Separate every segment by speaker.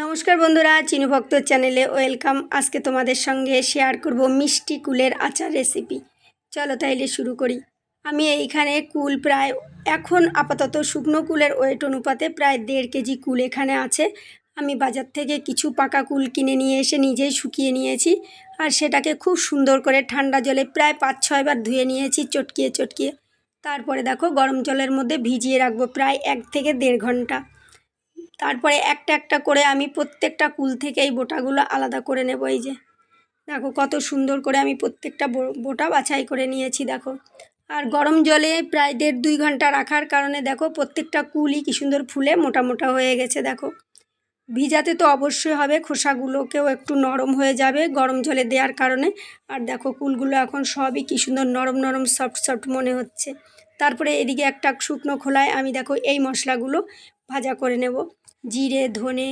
Speaker 1: নমস্কার বন্ধুরা, চিনু ভক্ত চ্যানেলে ওয়েলকাম। আজকে তোমাদের সঙ্গে শেয়ার করব মিষ্টি কুলের আচার রেসিপি। চলো তাইলে শুরু করি। আমি এইখানে কুল প্রায়, এখন আপাতত শুকনো কুলের ওয়েট অনুপাতে প্রায় দেড় কেজি কুল এখানে আছে। আমি বাজার থেকে কিছু পাকা কুল কিনে নিয়ে এসে নিজেই শুকিয়ে নিয়েছি আর সেটাকে খুব সুন্দর করে ঠান্ডা জলে প্রায় পাঁচ ছয়বার ধুয়ে নিয়েছি চটকিয়ে চটকিয়ে। তারপরে দেখো গরম জলের মধ্যে ভিজিয়ে রাখব প্রায় এক থেকে দেড় ঘণ্টা। তারপরে একটা একটা করে আমি প্রত্যেকটা কুল থেকে এই বোটাগুলো আলাদা করে নেব, এই যে। দেখো কত সুন্দর করে আমি প্রত্যেকটা বোটা বাছাই করে নিয়েছি, দেখো। আর গরম জলে প্রায় দেড় দুই ঘণ্টা রাখার কারণে, দেখো, প্রত্যেকটা কুলই কি সুন্দর ফুলে মোটা মোটা হয়ে গেছে, দেখো। ভিজাতে তো অবশ্যই হবে, খোসাগুলোকেও একটু নরম হয়ে যাবে গরম জলে দেওয়ার কারণে। আর দেখো, কুলগুলো এখন সবই কী সুন্দর নরম নরম সফট সফট মনে হচ্ছে। তারপরে এদিকে একটা শুকনো খোলায় আমি, দেখো, এই মশলাগুলো ভাজা করে নেব। জিরে, ধনে,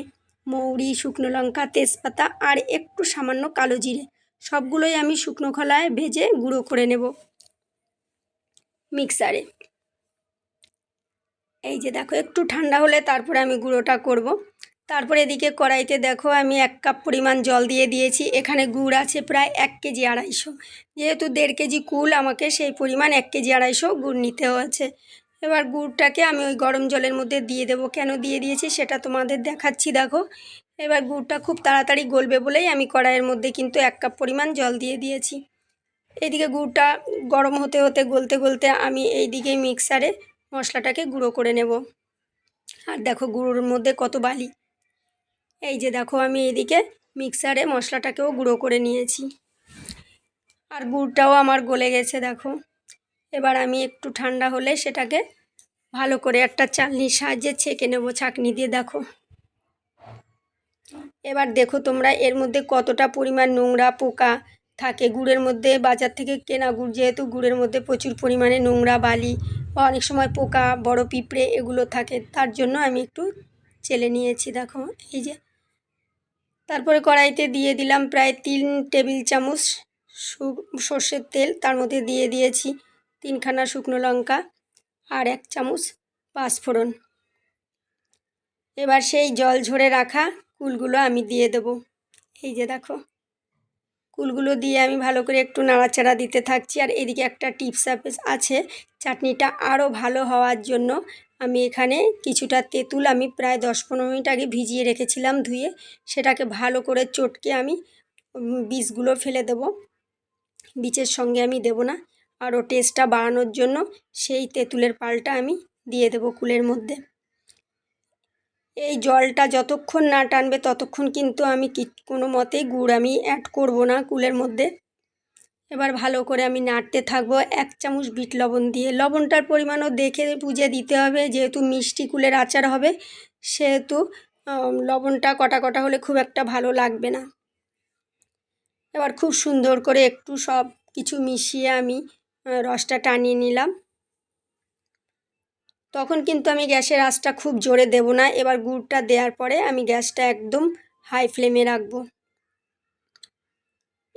Speaker 1: মৌরি, শুকনো লঙ্কা, তেজপাতা আর একটু সামান্য কালো জিরে। সবগুলোই আমি শুকনো খোলায় ভেজে গুঁড়ো করে নেব মিক্সারে। এই যে দেখো, একটু ঠান্ডা হলে তারপরে আমি গুঁড়োটা করব। তারপরে এদিকে কড়াইতে দেখো, আমি এক কাপ পরিমাণ জল দিয়ে দিয়েছি। এখানে গুড় আছে প্রায় এক কেজি আড়াইশো। যেহেতু দেড় কেজি কুল, আমাকে সেই পরিমাণ এক কেজি আড়াইশো গুড় নিতে হয়েছে। এবার গুড়টাকে আমি ওই গরম জলের মধ্যে দিয়ে দেবো। কেন দিয়ে দিয়েছি সেটা তোমাদের দেখাচ্ছি, দেখো। এবার গুড়টা খুব তাড়াতাড়ি গলবে বলেই আমি কড়াইয়ের মধ্যে কিন্তু এক কাপ পরিমাণ জল দিয়ে দিয়েছি। এদিকে গুড়টা গরম হতে হতে গলতে গলতে আমি এই দিকে মিক্সারে মশলাটাকে গুঁড়ো করে নেব। আর দেখো গুঁড়োর মধ্যে কত বালি। এই যে দেখো আমি এদিকে মিক্সারে মশলাটাকেও গুঁড়ো করে নিয়েছি। আর গুড়টাও আমার গলে গেছে, দেখো। এবার আমি একটু ঠান্ডা হলে সেটাকে ভালো করে একটা চালনির সাহায্যে ছেঁকে নেব ছাঁকনি দিয়ে, দেখো। এবার দেখো তোমরা এর মধ্যে কতটা পরিমাণ নোংরা পোকা থাকে। গুড়ের মধ্যে, বাজার থেকে কেনা গুড় যেহেতু, গুড়ের মধ্যে প্রচুর পরিমাণে নোংরা বালি বা অনেক সময় পোকা, বড় পিঁপড়ে এগুলো থাকে। তার জন্য আমি একটু চেলে নিয়েছি, দেখো, এই যে। তারপরে কড়াইতে দিয়ে দিলাম প্রায় তিন টেবিল চামচ সর্ষের তেল, তার মধ্যে দিয়ে দিয়েছি তিনখানা শুকনো লঙ্কা। আর এক চামচ পাঁচফোড়ন। এবার সেই জল ঝরে রাখা কুলগুলো আমি দিয়ে দেব। এই যে দেখো, কুলগুলো দিয়ে আমি ভালো করে একটু নাড়াচাড়া দিতে থাকছি। আর এদিকে একটা টিপস আছে, চাটনিটা আরও ভালো হওয়ার জন্য। আমি এখানে কিছুটা তেঁতুল আমি প্রায় দশ পনেরো মিনিট আগে ভিজিয়ে রেখেছিলাম ধুয়ে। সেটাকে ভালো করে চটকে আমি বীজগুলো ফেলে দেব। বীজের সঙ্গে আমি দেব না। আরও টেস্টটা বাড়ানোর জন্য সেই তেঁতুলের পালটা আমি দিয়ে দেবো কুলের মধ্যে। এই জলটা যতক্ষণ না টানবে ততক্ষণ কিন্তু আমি কি, কোনো মতেই গুড় আমি অ্যাড করব না কুলের মধ্যে। এবার ভালো করে আমি নাড়তে থাকব এক চামচ বিট লবণ দিয়ে। লবণটার পরিমাণও দেখে বুঝে দিতে হবে যেহেতু মিষ্টি কুলের আচার হবে, সেহেতু লবণটা কটা কটা হলে খুব একটা ভালো লাগবে না। এবার খুব সুন্দর করে একটু সব কিছু মিশিয়ে আমি রসটা টানিয়ে নিলাম। তখন কিন্তু আমি গ্যাসের আঁচটা খুব জোরে দেব না। এবার গুড়টা দেওয়ার পরে আমি গ্যাসটা একদম হাই ফ্লেমে রাখব।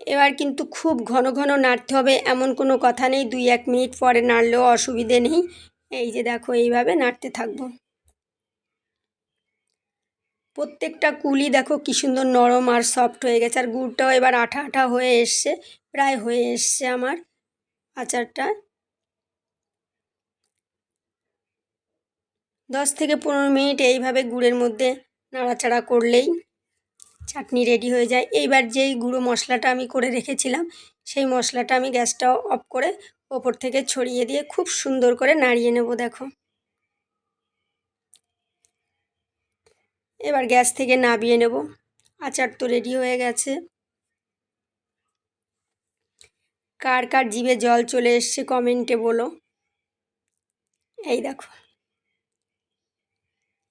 Speaker 1: এবার কিন্তু খুব ঘন ঘন নাড়তে হবে, এমন কোনো কথা নেই। দুই এক মিনিট পরে নাড়লেও অসুবিধে নেই। এই যে দেখো, এইভাবে নাড়তে থাকব। প্রত্যেকটা কুলি দেখো কী সুন্দর নরম আর সফট হয়ে গেছে। আর গুড়টাও এবার আঠা আঠা হয়ে এসছে, প্রায় হয়ে এসছে আমার। আচারটা। দশ থেকে পনেরো মিনিট এইভাবে গুড়ের মধ্যে নাড়াচাড়া করলেই চাটনি রেডি হয়ে যায়। এইবার যেই গুঁড়ো মশলাটা আমি করে রেখেছিলাম, সেই মশলাটা আমি গ্যাসটা অফ করে ওপর থেকে ছড়িয়ে দিয়ে খুব সুন্দর করে নাড়িয়ে নেব, দেখো। এবার গ্যাস থেকে নাবিয়ে নেব। আচার তো রেডি হয়ে গেছে। কার কার জিভে জল চলে এসছে কমেন্টে বলো। এই দেখো।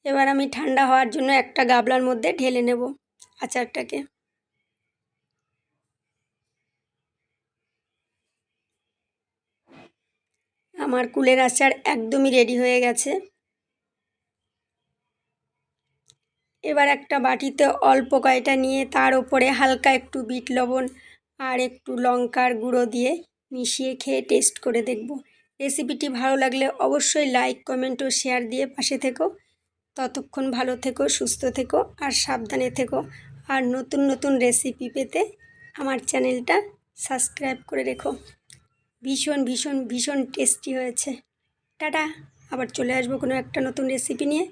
Speaker 1: এবার আমি ঠান্ডা হওয়ার জন্য একটা গাবলার মধ্যে ঢেলে নেব আচারটাকে। আমার কুলের আচার একদমই রেডি হয়ে গেছে। এবার একটা বাটিতে অল্প কয়টা নিয়ে তার ওপরে হালকা একটু বিট লবণ আর একটু লঙ্কার গুঁড়ো দিয়ে মিশিয়ে খেয়ে টেস্ট করে দেখব। রেসিপিটি ভালো লাগলে অবশ্যই লাইক কমেন্ট ও শেয়ার দিয়ে পাশে থেকো। ততক্ষণ ভালো থেকো, সুস্থ থেকো আর সাবধানে থেকো। আর নতুন নতুন রেসিপি পেতে আমার চ্যানেলটা সাবস্ক্রাইব করে রেখো। ভীষণ ভীষণ ভীষণ টেস্টি হয়েছে। টাটা! আবার চলে আসব কোনো একটা নতুন রেসিপি নিয়ে।